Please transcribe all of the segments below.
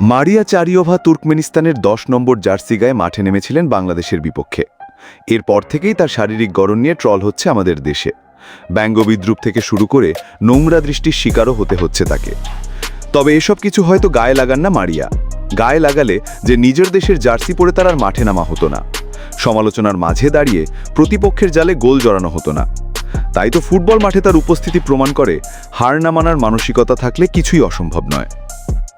মারিয়া চারিওভা তুর্কমেনিস্তানের দশ নম্বর জার্সি গায়ে মাঠে নেমেছিলেন বাংলাদেশের বিপক্ষে। এরপর থেকেই তার শারীরিক গড়ন নিয়ে ট্রল হচ্ছে আমাদের দেশে। ব্যঙ্গবিদ্রুপ থেকে শুরু করে নোংরা দৃষ্টির শিকারও হতে হচ্ছে তাকে। তবে এসব কিছু হয়তো গায়ে লাগান না মারিয়া। গায়ে লাগালে যে নিজের দেশের জার্সি পরে তার আর মাঠে নামা হতো না। সমালোচনার মাঝে দাঁড়িয়ে প্রতিপক্ষের জালে গোল জড়ানো হতো না। তাই তো ফুটবল মাঠে তার উপস্থিতি প্রমাণ করে হার না মানার মানসিকতা থাকলে কিছুই অসম্ভব নয়।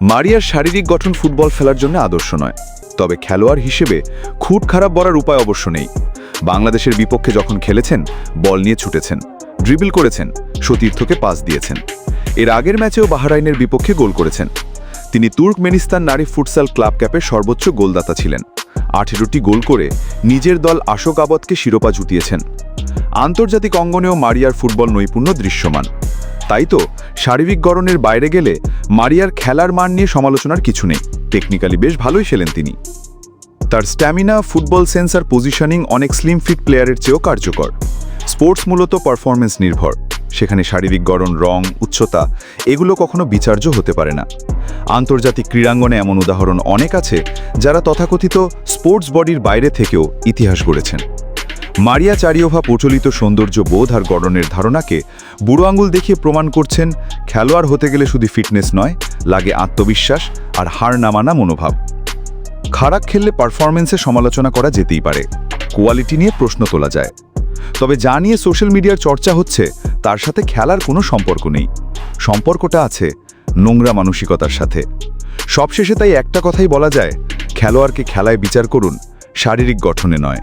মারিয়ার শারীরিক গঠন ফুটবল খেলার জন্য আদর্শ নয়। তবে খেলোয়াড় হিসেবে খুট খারাপ বলার উপায় অবশ্য নেই। বাংলাদেশের বিপক্ষে যখন খেলেছেন, বল নিয়ে ছুটেছেন, ড্রিবল করেছেন, সতীর্থকে পাস দিয়েছেন। এর আগের ম্যাচেও বাহারাইনের বিপক্ষে গোল করেছেন। তিনি তুর্কমেনিস্তান নারী ফুটসাল ক্লাব ক্যাপের সর্বোচ্চ গোলদাতা ছিলেন। আঠেরোটি গোল করে নিজের দল আশোক আবদকে শিরোপা জুটিয়েছেন। আন্তর্জাতিক অঙ্গনেও মারিয়ার ফুটবল নৈপুণ্য দৃশ্যমান। তাই তো? শারীরিক গড়নের বাইরে গেলে মারিয়ার খেলার মান নিয়ে সমালোচনার কিছু নেই। টেকনিক্যালি বেশ ভালোই খেলেন তিনি। তার স্ট্যামিনা, ফুটবল সেন্সার পজিশনিং অনেক স্লিম ফিট প্লেয়ারের চেয়েও কার্যকর। স্পোর্টস মূলত পারফরমেন্স নির্ভর। সেখানে শারীরিক গড়ন, রং, উচ্চতা, এগুলো কখনো বিচার্য হতে পারে না। আন্তর্জাতিক ক্রীড়াঙ্গনে এমন উদাহরণ অনেক আছে যারা তথাকথিত স্পোর্টস বডির বাইরে থেকেও ইতিহাস গড়েছেন। মারিয়া চারিওভা প্রচলিত সৌন্দর্য বোধ আর গড়নের ধারণাকে বুড়ো আঙুল দেখিয়ে প্রমাণ করছেন, খেলোয়াড় হতে গেলে শুধু ফিটনেস নয়, লাগে আত্মবিশ্বাস আর হার নামানা মনোভাব। খারাপ খেললে পারফরমেন্সে সমালোচনা করা যেতেই পারে, কোয়ালিটি নিয়ে প্রশ্ন তোলা যায়। তবে যা নিয়ে সোশ্যাল মিডিয়ার চর্চা হচ্ছে, তার সাথে খেলার কোনো সম্পর্ক নেই। সম্পর্কটা আছে নোংরা মানসিকতার সাথে। সবশেষে তাই একটা কথাই বলা যায়, খেলোয়াড়কে খেলায় বিচার করুন, শারীরিক গঠনে নয়।